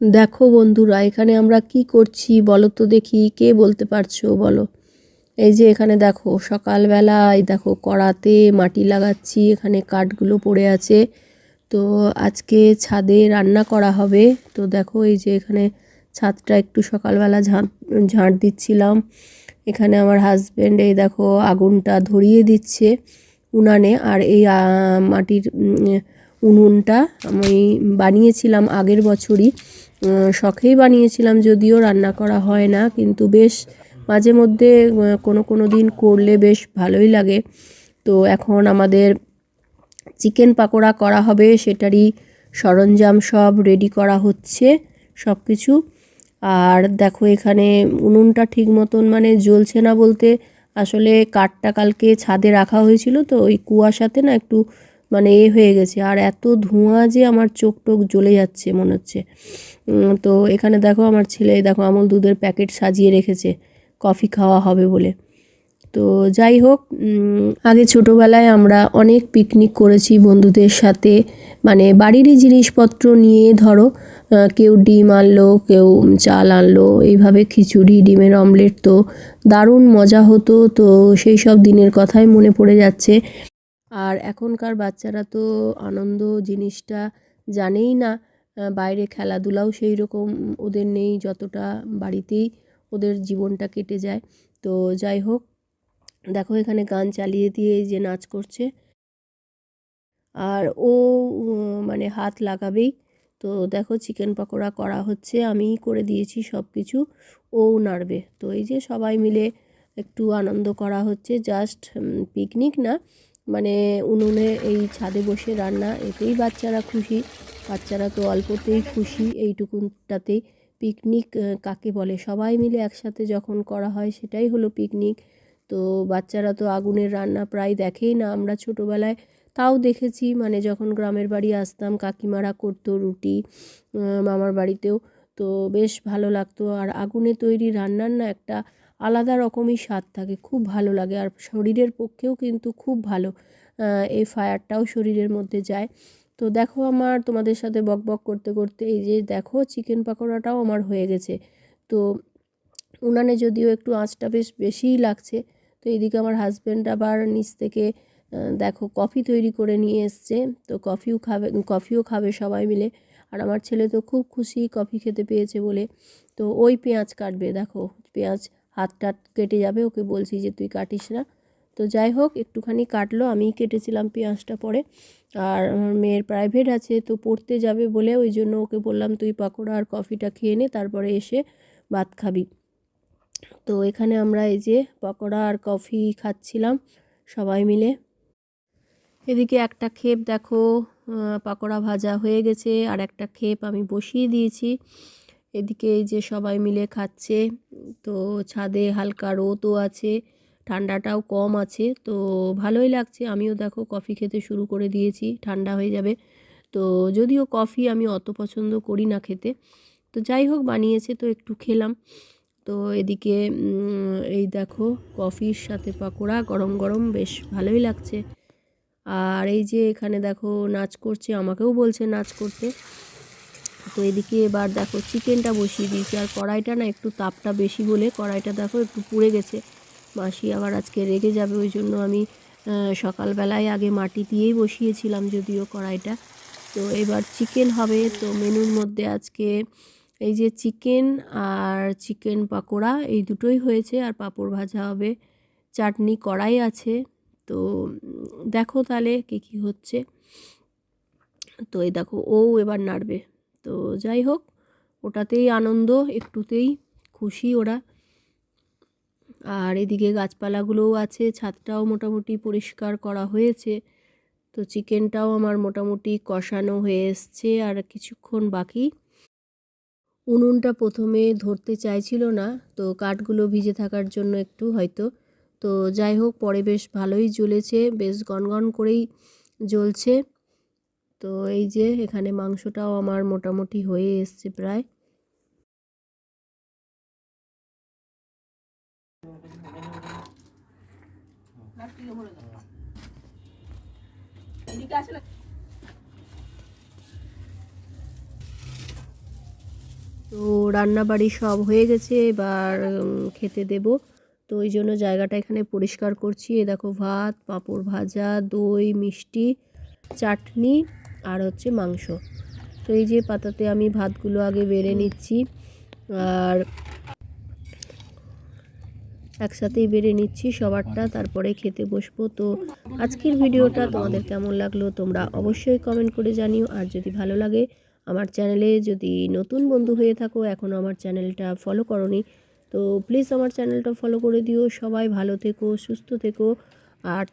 দেখো বন্ধুরা, এখানে আমরা কি করছি বলো তো দেখি, কে বলতে পারছ বলো? এই যে এখানে দেখো, সকালবেলায় দেখো কড়াতে মাটি লাগাচ্ছি, এখানে কাঠগুলো পড়ে আছে। তো আজকে ছাদে রান্না করা হবে। তো দেখো এই যে এখানে ছাদটা একটু সকালবেলা ঝাঁট ঝাঁট দিচ্ছিলাম। এখানে আমার হাজব্যান্ড এই দেখো আগুনটা ধরিয়ে দিচ্ছে উনানে, আর এই মাটির উনুনটা আমি বানিয়েছিলাম আগের বছরই। শখেই বানিয়েছিলাম, যদিও রান্না করা হয় না, কিন্তু বেশ মাঝে মধ্যে কোনো কোনো দিন করলে বেশ ভালোই লাগে। তো এখন আমাদের চিকেন পাকোড়া করা হবে, সেটারই সরঞ্জাম সব রেডি করা হচ্ছে সব কিছু আর দেখো এখানে উনুনটা ঠিক মতন মানে জ্বলছে না বলতে, আসলে কাঠটা কালকে ছাদে রাখা হয়েছিল, তো ওই কুয়াশাতে না একটু মানে এ হয়ে গেছে। আর এত ধোঁয়া যে আমার চোখ টোক জ্বলে যাচ্ছে মনে হচ্ছে। তো এখানে দেখো আমার ছেলে, দেখো আমল দুধের প্যাকেট সাজিয়ে রেখেছে। কফি খাওয়া হবে বলে। তো যাই হোক আগে ছোটোবেলায় আমরা অনেক পিকনিক করেছি বন্ধুদের সাথে। মানে বাড়িরই জিনিসপত্র নিয়ে ধরো কেউ ডিম আনলো, কেউ চাল আনলো, এইভাবে খিচুড়ি, ডিমের অমলেট তো দারুণ মজা হতো। তো সেই সব দিনের কথাই মনে পড়ে যাচ্ছে। আর এখনকার বাচ্চারা তো আনন্দ জিনিসটা জানেই না। বাইরে খেলাধুলাও সেই রকম ওদের নেই যতটা বাড়িতেই ওদের জীবনটা কেটে যায়। তো যাই হোক, দেখো এখানে গান চালিয়ে দিয়ে যে নাচ করছে। আর ও মানে হাত লাগাবেই। তো দেখো চিকেন পকোড়া করা হচ্ছে আমিই করে দিয়েছি সব কিছু ও নাড়বে। তো এই যে সবাই মিলে একটু আনন্দ করা হচ্ছে, জাস্ট পিকনিক না মানে উনুনে এই ছাদে বসে রান্না, এতেই বাচ্চারা খুশি। বাচ্চারা তো অল্পতেই খুশি, এইটুকুনটাতেই পিকনিক কাকে বলে? সবাই মিলে একসাথে যখন করা হয় সেটাই হলো পিকনিক। তো বাচ্চারা তো আগুনের রান্না প্রায় দেখেই না। আমরা ছোটোবেলায় তাও দেখেছি মানে যখন গ্রামের বাড়ি আসতাম, কাকিমারা করতো রুটি মামার বাড়িতেও। তো বেশ ভালো লাগতো। আর আগুনে তৈরি রান্নার না একটা আলাদা রকমই স্বাদ থাকে, খুব ভালো লাগে। আর শরীরের পক্ষেও কিন্তু খুব ভালো এই ফায়ারটাও শরীরের মধ্যে যায়। তো দেখো আমার তোমাদের সাথে বক বক করতে করতে এই যে দেখো চিকেন পাকোড়াটাও আমার হয়ে গেছে। তো উনানে যদিও একটু আঁচটা বেশ বেশিই লাগছে, তো এইদিকে আমার হাজব্যান্ড আবার নিচ থেকে দেখো কফি তৈরি করে নিয়ে এসছে। তো কফিও খাবে কফিও খাবে সবাই মিলে। আর আমার ছেলে তো খুব খুশি কফি খেতে পেয়েছে বলে। তো ওই পেঁয়াজ কাটবে, দেখো পেঁয়াজ হাত টাত কেটে যাবে, ওকে বলছি যে তুই কাটিস না। তো যাই হোক, একটুখানি কাটলো, আমিই কেটেছিলাম পেঁয়াজটা পরে। আর আমার মেয়ের প্রাইভেট আছে, তো পড়তে যাবে বলে ওই জন্য ওকে বললাম, তুই পাকোড়া আর কফিটা খেয়ে নে, তারপরে এসে ভাত খাবি। তো এখানে আমরা এই যে পকোড়া আর কফি খাচ্ছিলাম, সবাই মিলে। এদিকে একটা ক্ষেপ দেখো পাকোড়া ভাজা হয়ে গেছে, আর একটা ক্ষেপ আমি বসিয়ে দিয়েছি। এদিকে এই যে সবাই মিলে খাচ্ছে, তো ছাদে হালকা রোদও আছে, ঠান্ডাটাও কম আছে, তো ভালোই লাগছে। আমিও দেখো কফি খেতে শুরু করে দিয়েছি, ঠান্ডা হয়ে যাবে। তো যদিও কফি আমি অত পছন্দ করি না খেতে, তো যাই হোক বানিয়েছে তো একটু খেলাম। তো এদিকে এই দেখো কফির সাথে পাকোড়া গরম গরম, বেশ ভালোই লাগছে। আর এই যে এখানে দেখো নাচ করছে, আমাকেও বলছে নাচ করতে। তো এদিকে এবার দেখো চিকেনটা বসিয়ে দিয়েছি। আর কড়াইটা না একটু তাপটা বেশি বলে কড়াইটা দেখো একটু পুড়ে গেছে। মাসি আবার আজকে রেগে যাবে, ওই জন্য আমি সকালবেলায় আগে মাটি দিয়েই বসিয়েছিলাম যদিও কড়াইটা। তো এবার চিকেন হবে, তো মেনুর মধ্যে আজকে এই যে চিকেন আর চিকেন পাকোড়া এই দুটোই হয়েছে। আর পাঁপড় ভাজা হবে, চাটনি কড়াই আছে। তো দেখো তাহলে কী কী হচ্ছে। তো এই দেখো ও এবার নাড়বে। তো যাই হোক, ওটাতেই আনন্দ, একটুতেই খুশি ওরা। আর এদিকে গাছপালাগুলোও আছে, ছাদটাও মোটামুটি পরিষ্কার করা হয়েছে। তো চিকেনটাও আমার মোটামুটি কষানো হয়ে এসছে, আর কিছুক্ষণ বাকি। উনুনটা প্রথমে ধরতে চাইছিল না, তো কাঠগুলো ভিজে থাকার জন্য একটু হয়তো। তো যাই হোক, পরে বেশ ভালোই জ্বলেছে, বেশ গনগন করেই জ্বলছে। তো এই যে এখানে মাংসটাও আমার মোটামুটি হয়ে এসছে প্রায়। তো রান্না বাড়ি সব হয়ে গেছে, এবার খেতে দেব। তো ওই জন্য জায়গাটা এখানে পরিষ্কার করছি। এ দেখো ভাত, পাঁপড় ভাজা, দই, মিষ্টি, চাটনি। আর হচ্ছে মাংস। তো এই যে পাতাতে আমি ভাতগুলো আগে বেড়ে নিচ্ছি, আর একসাথেই বেড়ে নিচ্ছি সবারটা, তারপরে খেতে বসবো। তো আজকের ভিডিওটা তোমাদের কেমন লাগল তোমরা অবশ্যই কমেন্ট করে জানিও, আর যদি ভালো লাগে আমার চ্যানেলে যদি নতুন বন্ধু হয়ে থাকো এখনও আমার চ্যানেলটা ফলো করনি, তো প্লিজ আমার চ্যানেলটা ফলো করে দিও। সবাই ভালো থেকো, সুস্থ থেকো, আর